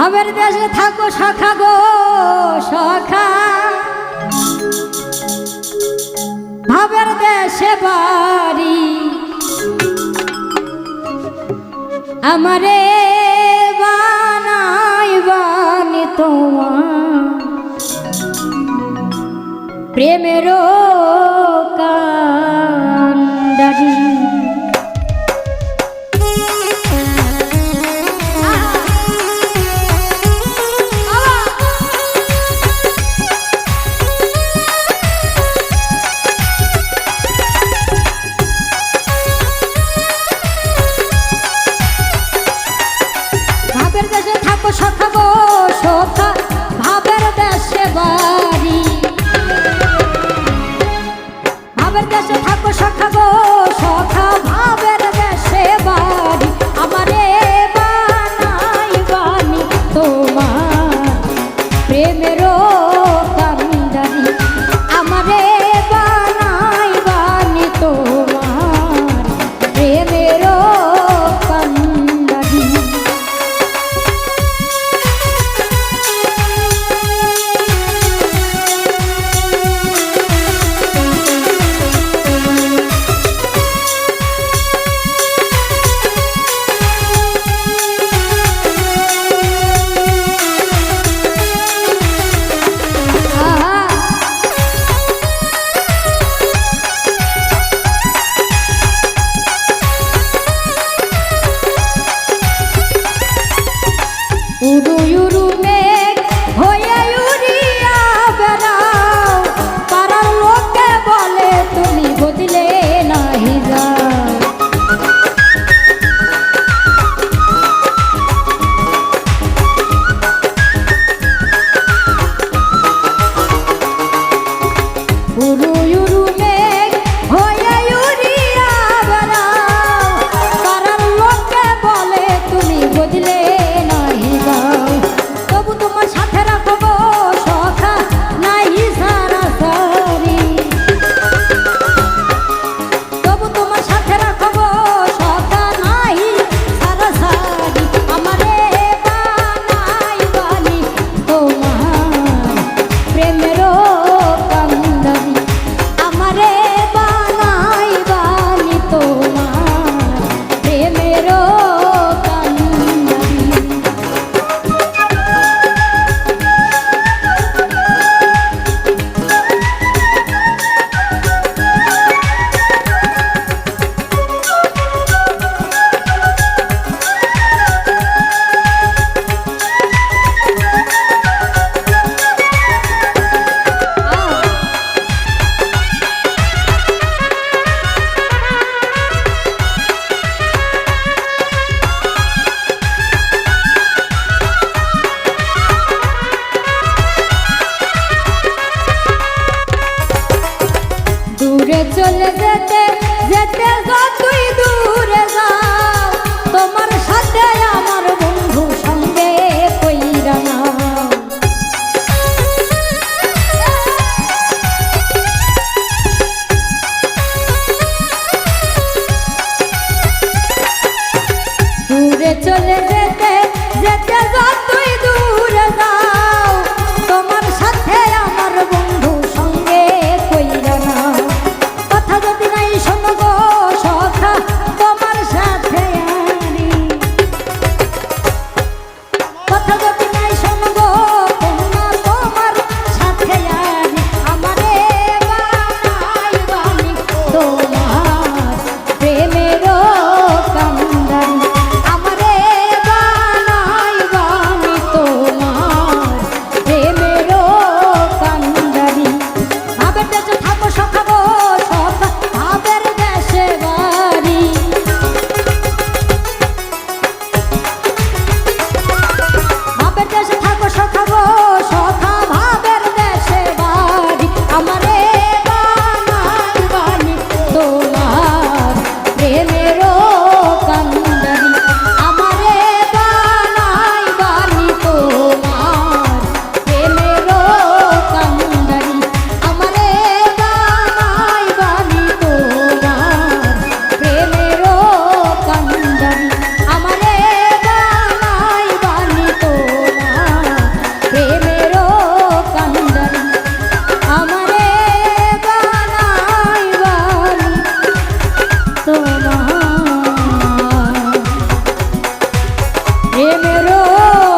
ভাবের দেশে থাকো সখা গো সখা ভাবের দেশে বাড়ি। আমারে বানাই বানি তোমার। প্রেমেরও কান্ডারি। সেবা quiero চলে যেতে যেতে গো তুই প্রেমেরও